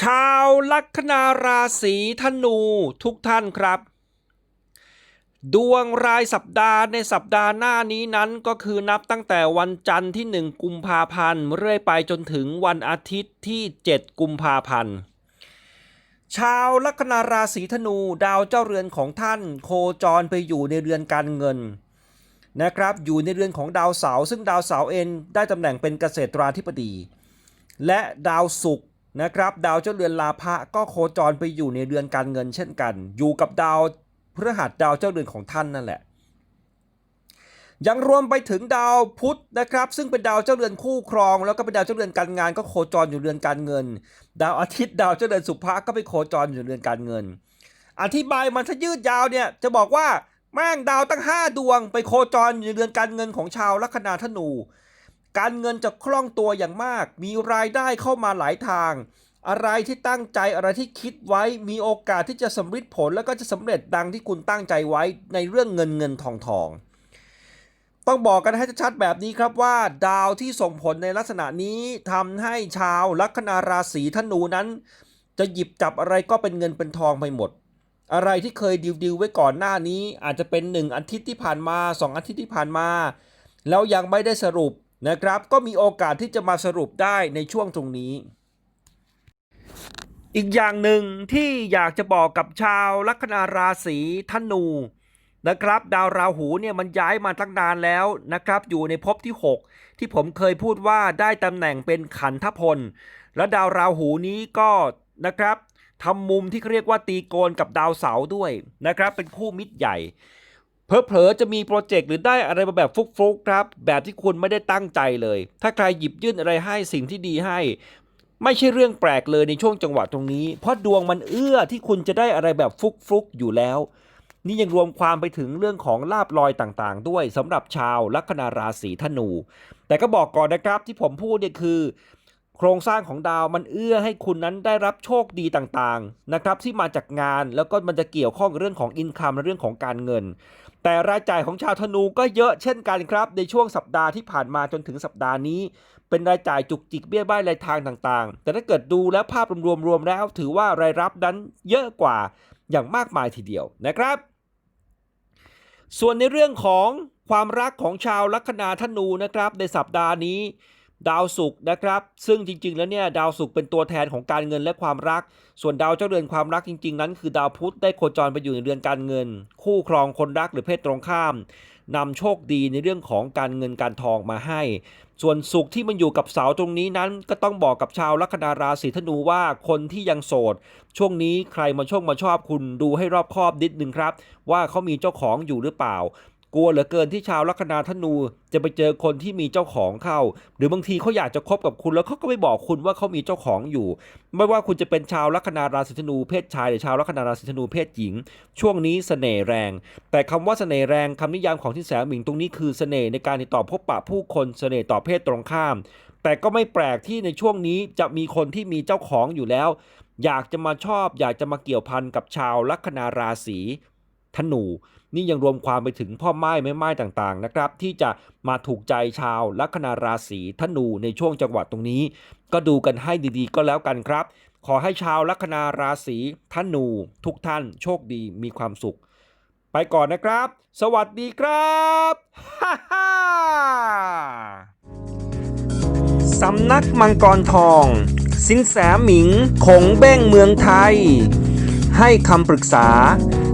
ชาวลัคนาราศีธนูทุกท่านครับ ดวงรายสัปดาห์ในสัปดาห์หน้านี้นั้นก็คือนับตั้งแต่วันจันทร์ที่ 1 กุมภาพันธ์เรื่อยไปจนถึงวันอาทิตย์ที่ 7 กุมภาพันธ์ชาวลัคนาราศีธนูดาวเจ้าเรือนของท่านโคจรไปอยู่ในเรือนการเงินนะครับอยู่ในเรือนของดาวเสาร์ซึ่งดาวเสาร์เองได้ตำแหน่งเป็นเกษตราธิบดี และดาวศุกร์ นะครับดาวเจ้าเรือนลาภะก็โคจรไปอยู่ในเรือนการเงินเช่นกัน อยู่กับดาวพฤหัสดาวเจ้าเรือนของท่านนั่นแหละ ยังรวมไปถึงดาวพุธนะครับ ซึ่งเป็นดาวเจ้าเรือนคู่ครอง แล้วก็เป็นดาวเจ้าเรือนการงาน ก็โคจรอยู่เรือนการเงิน ดาวอาทิตย์ดาวเจ้าเรือนสุภะก็ไปโคจรอยู่เรือนการเงิน อธิบายมันถ้ายืดยาวเนี่ยจะบอกว่าแม่งดาวตั้ง 5 ดวง ไปโคจรอยู่เรือนการเงินของชาวลัคนาธนู การเงินจะคล่องตัวอย่างมาก มีรายได้เข้ามาหลายทาง อะไรที่ตั้งใจอะไรที่คิดไว้ มีโอกาสที่จะสำเร็จผลแล้วก็จะสำเร็จดังที่คุณตั้งใจไว้ในเรื่องเงินเงินทองทอง ต้องบอกกันให้ชัดแบบนี้ครับว่า ดาวที่ส่งผลในลักษณะนี้ทำให้ชาวลัคนาราศีธนูนั้น จะหยิบจับอะไรก็เป็นเงินเป็นทองไปหมดอะไรที่เคยดิวดิวๆไว้ก่อนหน้านี้อาจจะเป็น 1 อาทิตย์ที่ผ่านมา 2 อาทิตย์ที่ผ่านมา แล้วยังไม่ได้สรุป นะครับ ก็มีโอกาสที่จะมาสรุปได้ในช่วงตรงนี้ อีกอย่างหนึ่งที่อยากจะบอกกับชาวลัคนาราศีธนูนะครับ ดาวราหูเนี่ยมันย้ายมาตั้งนานแล้วนะครับ อยู่ในภพที่ 6 ที่ผมเคยพูดว่าได้ตำแหน่งเป็นขันธพล และดาวราหูนี้ก็นะครับทำมุมที่เรียกว่าตีโกนกับดาวเสาร์ด้วยนะครับ เป็นคู่มิตรใหญ่ เพลอๆจะมีโปรเจกต์หรือได้อะไรมาแบบฟุกๆครับ แบบที่คุณไม่ได้ตั้งใจเลย ถ้าใครหยิบยื่นอะไรให้สิ่งที่ดีให้ ไม่ใช่เรื่องแปลกเลยในช่วงจังหวะตรงนี้ เพราะดวงมันเอื้อที่คุณจะได้อะไรแบบฟุกๆอยู่แล้ว นี่ยังรวมความไปถึงเรื่องของลาบลอยต่างๆ ด้วยสำหรับชาวลัคนาราศีธนู แต่ก็บอกก่อนนะครับที่ผมพูดเนี่ยคือ โครงสร้างของดาวมันเอื้อให้คุณนั้นได้รับโชคดีต่างๆนะครับที่มาจากงานแล้วก็มันจะเกี่ยวข้องเรื่องของอินคัมและเรื่องของการเงิน แต่รายจ่ายของชาวธนูก็เยอะเช่นกันครับ ในช่วงสัปดาห์ที่ผ่านมาจนถึงสัปดาห์นี้ เป็นรายจ่ายจุกจิกเบี้ยบ้ายรายทางต่างๆ แต่ถ้าเกิดดูแล้วภาพรวมๆรวมแล้ว ถือว่ารายรับนั้นเยอะกว่าอย่างมากมายทีเดียวนะครับ ส่วนในเรื่องของความรักของชาวลัคนาธนูนะครับในสัปดาห์นี้ ดาวศุกร์นะครับ ซึ่งจริง ๆ แล้วเนี่ยดาวศุกร์เป็นตัวแทนของการเงินและความรัก ส่วนดาวเจ้าเรือนความรักจริง ๆ นั้นคือดาวพุธได้โคจรไปอยู่ในเรือนการเงิน คู่ครองคนรักหรือเพศตรงข้ามนำโชคดีในเรื่องของการเงินการทองมาให้ ส่วนสุขที่มันอยู่กับเสาตรงนี้นั้นก็ต้องบอกกับชาวลัคนาราศีธนูว่าคนที่ยังโสด ช่วงนี้ใครมาช่วงมาชอบคุณดูให้รอบคอบนิดนึงครับ ว่าเขามีเจ้าของอยู่หรือเปล่า กลัวเหลือเกินที่ชาวลัคนาธนูจะไปเจอคนที่มีเจ้าของเข้า หรือบางทีเขาอยากจะคบกับคุณแล้วเขาก็ไม่บอกคุณว่าเขามีเจ้าของอยู่ ไม่ว่าคุณจะเป็นชาวลัคนาราศีธนูเพศชายหรือชาวลัคนาราศีธนูเพศหญิง ช่วงนี้เสน่ห์แรง แต่คำว่าเสน่ห์แรงคำนิยามของที่แสหมิงตรงนี้คือเสน่ห์ในการติดต่อพบปะผู้คนเสน่ห์ต่อเพศตรงข้าม แต่ก็ไม่แปลกที่ในช่วงนี้จะมีคนที่มีเจ้าของอยู่แล้ว อยากจะมาชอบ อยากจะมาเกี่ยวพันกับชาวลัคนาราศี ธนู นี่ยังรวมความไปถึงพ่อไม้แม่ไม้ต่างๆนะครับที่จะมาถูกใจชาวลัคนาราศีธนูในช่วงจังหวะตรงนี้ ก็ดูกันให้ดีๆ ก็แล้วกันครับ ขอให้ชาวลัคนาราศีธนู ทุกท่านโชคดีมีความสุข ไปก่อนนะครับ สวัสดีครับฮ่าฮ่าสำนักมังกรทอง สินแสหมิงคงเบ้งเมืองไทย ให้คำปรึกษา